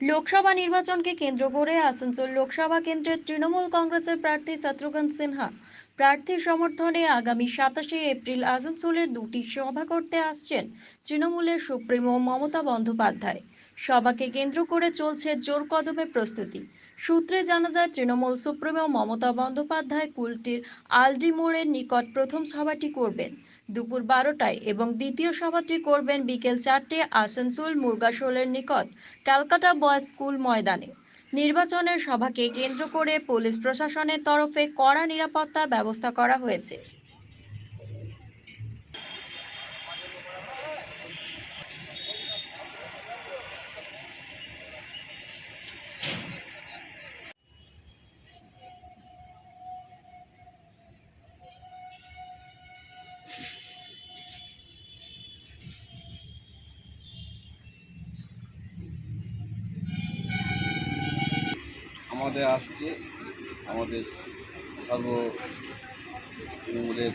লোকসভা নির্বাচনকে কেন্দ্র করে আসানসোল লোকসভা কেন্দ্রের তৃণমূল কংগ্রেসের প্রার্থী শত্রুঘ্ন সিনহা প্রার্থীর সমর্থনে আগামী সাতাশে এপ্রিল আসানসোলের দুটি সভা করতে আসছেন তৃণমূলের সুপ্রিমো মমতা বন্দ্যোপাধ্যায়। সভাকে কেন্দ্র করে চলছে জোর কদমে প্রস্তুতি। সূত্রে জানা যায়, তৃণমূল সুপ্রিমো মমতা বন্দ্যোপাধ্যায় কুলটির আলডি মোড়ের নিকট প্রথম সভাটি করবেন। দুপুর বারোটায় এবং দ্বিতীয় সভাটি করবেন বিকেল চারটে আসানসোল মুরগাশোলের নিকট ক্যালকাটা বয়েজ স্কুল ময়দানে। নির্বাচনের সভাকে কেন্দ্র করে পুলিশ প্রশাসনের তরফে কড়া নিরাপত্তা ব্যবস্থা করা হয়েছে। আমাদের আসছে আমাদের সর্ব তৃণমূলের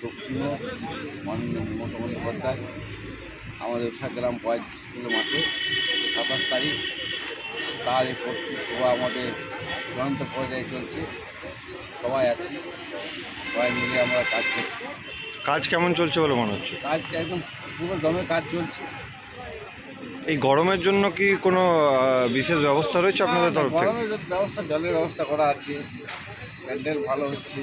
সক্রিয় মাননীয় মমতা বন্দ্যোপাধ্যায়। আমাদের উষাগ্রাম বয়েজ স্কুলের মাঠে সাতাশ তারিখ তার এই প্রস্তুতি সভা আমাদের চূড়ান্ত পর্যায়ে চলছে। সবাই আছি সবাই মিলে আমরা কাজ করছি। কাজ কেমন চলছে বলে মনে হচ্ছে? কাজ একদম পুরো দমে কাজ চলছে। এই গরমের জন্য কি কোনো বিশেষ ব্যবস্থা রয়েছে আপনাদের তরফ থেকে? ব্যবস্থা জলের ব্যবস্থা করা আছে। প্যান্ডেল ভালো হচ্ছে।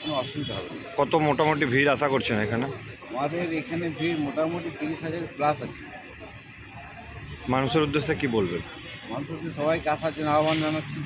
কোনো অসুবিধা হবে না। কত মোটামুটি ভিড় আশা করছেন এখানে? আমাদের এখানে ভিড় মোটামুটি তিরিশ হাজার প্লাস আছে। মানুষের উদ্দেশ্যে কি বলবেন? মানুষের সবাইকে আসার জন্য আহ্বান জানাচ্ছি।